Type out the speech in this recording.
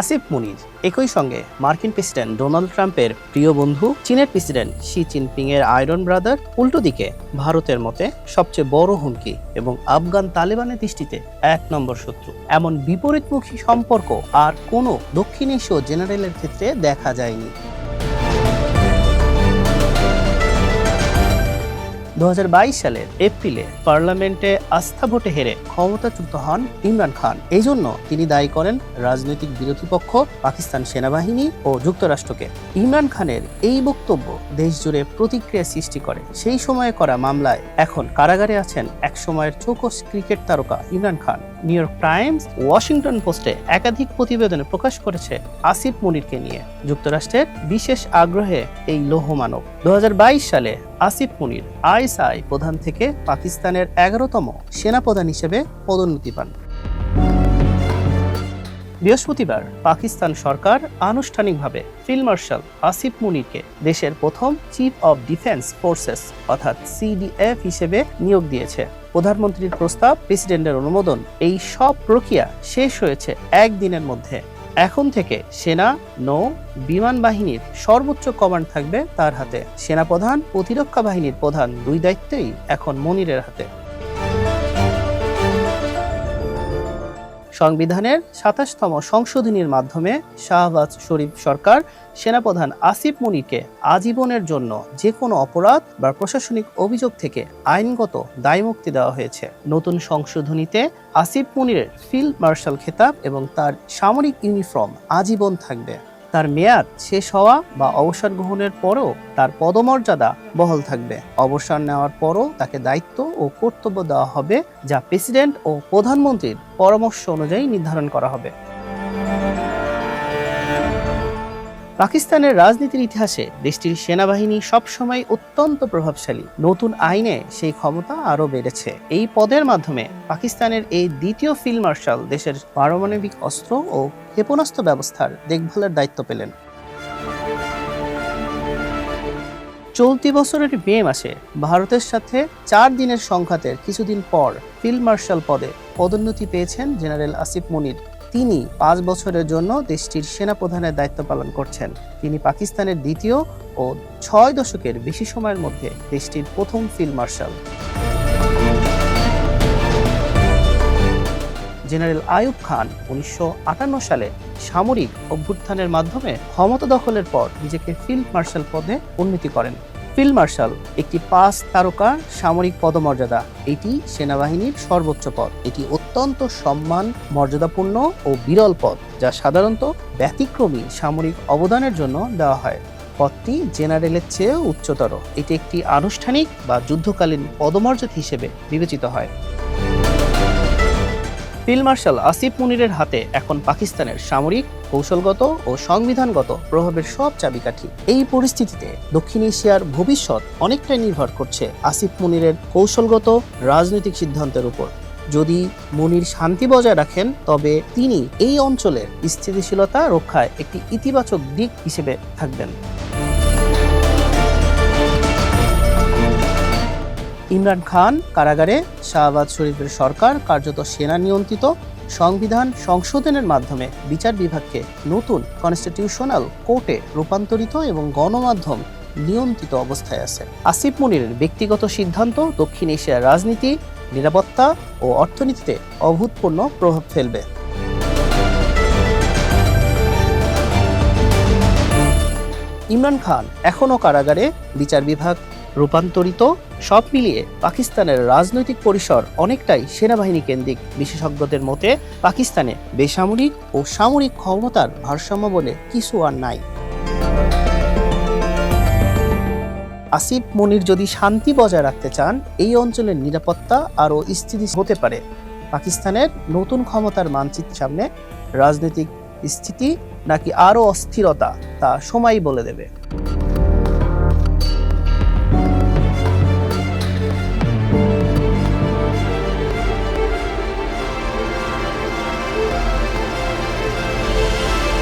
আসিফ মুনির, একই সঙ্গে মার্কিন প্রেসিডেন্ট ডোনাল্ড ট্রাম্পের প্রিয় বন্ধু, চীনের প্রেসিডেন্ট শি জিনপিং এর আয়রন ব্রাদার, উল্টো দিকে ভারতের মতে সবচেয়ে বড় হুমকি এবং আফগান তালেবানের দৃষ্টিতে এক নম্বর শত্রু। এমন বিপরীতমুখী সম্পর্ক আর কোনো দক্ষিণ এশীয় জেনারেলের ক্ষেত্রে দেখা যায়নি। দু হাজার বাইশ সালের এপ্রিলে পার্লামেন্টে আস্থা ভোটে হেরে ক্ষমতাচ্যুত হন ইমরান খান। এই জন্য তিনি দায়ী করেন রাজনৈতিক বিরোধী পক্ষ, পাকিস্তান সেনাবাহিনী ও যুক্তরাষ্ট্রকে। ইমরান খানের এই বক্তব্য দেশ জুড়ে প্রতিক্রিয়া সৃষ্টি করে। সেই সময়ে করা মামলায় এখন কারাগারে আছেন এক সময়ের চৌকস ক্রিকেট তারকা Imran Khan. New York Times, Washington পোস্টে একাধিক প্রতিবেদনে প্রকাশ করেছে আসিফ মনিরকে নিয়ে। যুক্তরাষ্ট্রের বিশেষ আগ্রহে এই লৌহ মানব। দু হাজার বাইশ সালে আসিফ মুনির আইএসআই প্রধান থেকে পাকিস্তানের এগারোতম সেনাপ্রধান হিসেবে পদোন্নতি পান। বৃহস্পতিবার পাকিস্তান সরকার আনুষ্ঠানিকভাবে ফিল্ড মার্শাল আসিফ মুনিরকে দেশের প্রথম চিফ অব ডিফেন্স ফোর্সেস অর্থাৎ সিডিএফ হিসেবে নিয়োগ দিয়েছে। প্রধানমন্ত্রীর প্রস্তাব প্রেসিডেন্টের অনুমোদন এই সব প্রক্রিয়া শেষ হয়েছে একদিনের মধ্যে। এখন থেকে সেনা, নৌ, বিমান বাহিনীর সর্বোচ্চ কমান্ড থাকবে তার হাতে। সেনাপ্রধান, প্রতিরক্ষা বাহিনীর প্রধান দুই দায়িত্বই এখন মনিরের হাতে। সংবিধানের সাতাশতম সংশোধনীর মাধ্যমে শাহবাজ শরীফ সরকার সেনাপ্রধান আসিফ মুনিকে আজীবনের জন্য যে কোনো অপরাধ বা প্রশাসনিক অভিযোগ থেকে আইনগত দায়মুক্তি দেওয়া হয়েছে। নতুন সংশোধনীতে আসিফ মুনিরের ফিল্ড মার্শাল খেতাব এবং তার সামরিক ইউনিফর্ম আজীবন থাকবে। তার মেয়াদ শেষ হওয়া বা অবসর গ্রহণের পরও তার পদমর্যাদা বহাল থাকবে। অবসর নেওয়ার পরও তাকে দায়িত্ব ও কর্তব্য দেওয়া হবে, যা প্রেসিডেন্ট ও প্রধানমন্ত্রীর পরামর্শ অনুযায়ী নির্ধারণ করা হবে। পাকিস্তানের রাজনীতির ইতিহাসে দেশটির সেনাবাহিনী সবসময় অত্যন্ত প্রভাবশালী। নতুন আইনে সেই ক্ষমতা আরও বেড়েছে। এই পদের মাধ্যমে পাকিস্তানের এই দ্বিতীয় ফিল্ড মার্শাল দেশের পারমাণবিক অস্ত্র ও ক্ষেপণাস্ত্র ব্যবস্থার দেখভালের দায়িত্ব পেলেন। চলতি বছরের মে মাসে ভারতের সাথে চার দিনের সংঘাতের কিছুদিন পর ফিল্ড মার্শাল পদে পদোন্নতি পেয়েছেন জেনারেল আসিফ মুনির। তিনি পাঁচ বছরের জন্য দেশটির সেনাপ্রধানের দায়িত্ব পালন করছেন। তিনি পাকিস্তানের দ্বিতীয় ও ছয় দশকের বেশি সময়ের মধ্যে দেশটির প্রথম field marshal. General Ayub Khan উনিশশো আটান্ন সালে সামরিক অভ্যুত্থানের মাধ্যমে ক্ষমতা দখলের পর নিজেকে ফিল্ড মার্শাল পদে উন্নতি করেন। ফিল্ড মার্শাল, একটি পাঁচ তারকা সামরিক পদমর্যাদা। এটি সেনাবাহিনীর সর্বোচ্চ পদ। এটি অত্যন্ত সম্মান, মর্যাদাপূর্ণ ও বিরল পদ, যা সাধারণত ব্যতিক্রমী সামরিক অবদানের জন্য দেওয়া হয়। পদটি জেনারেলের চেয়েও উচ্চতর। এটি একটি আনুষ্ঠানিক বা যুদ্ধকালীন পদমর্যাদা হিসেবে বিবেচিত হয়। ফিল্ড মার্শাল আসিফ মুনিরের হাতে এখন পাকিস্তানের সামরিক, কৌশলগত ও সংবিধানগত প্রভাবের সব চাবিকাঠি। এই পরিস্থিতিতে দক্ষিণ এশিয়ার ভবিষ্যৎ অনেকটাই নির্ভর করছে আসিফ মুনিরের কৌশলগত, রাজনৈতিক সিদ্ধান্তের উপর। যদি মুনির শান্তি বজায় রাখেন, তবে তিনি এই অঞ্চলের স্থিতিশীলতা রক্ষায় একটি ইতিবাচক দিক হিসেবে থাকবেন। ইমরান খান, কারাগারে শাহবাজ শরীফের সরকার, কার্যত সেনা নিয়ন্ত্রিত, সংবিধান সংশোধনের মাধ্যমে বিচার বিভাগকে নতুন কনস্টিটিউশনাল কোর্টে রূপান্তরিত এবং গণমাধ্যম নিয়ন্ত্রিত অবস্থায় আছে। আসিফ মুনিরের ব্যক্তিগত সিদ্ধান্ত, দক্ষিণ এশিয়ার রাজনীতি, নিরাপত্তা ও অর্থনীতিতে অভূতপূর্ণ প্রভাব ফেলবে। ইমরান খান, এখনও কারাগারে, বিচার বিভাগ রূপান্তরিত, সব মিলিয়ে পাকিস্তানের রাজনৈতিক পরিসর অনেকটাই সেনাবাহিনী কেন্দ্রিক। বিশেষজ্ঞদের মতে, পাকিস্তানে বেসামরিক ও সামরিক ক্ষমতার ভারসাম্য বলে কিছু আর নাই। আসিফ মনির যদি শান্তি বজায় রাখতে চান, এই অঞ্চলের নিরাপত্তা আরও স্থিতি হতে পারে। পাকিস্তানের নতুন ক্ষমতার মানচিত্র সামনে রাজনৈতিক স্থিতি নাকি আরও অস্থিরতা তা সময়ই বলে দেবে।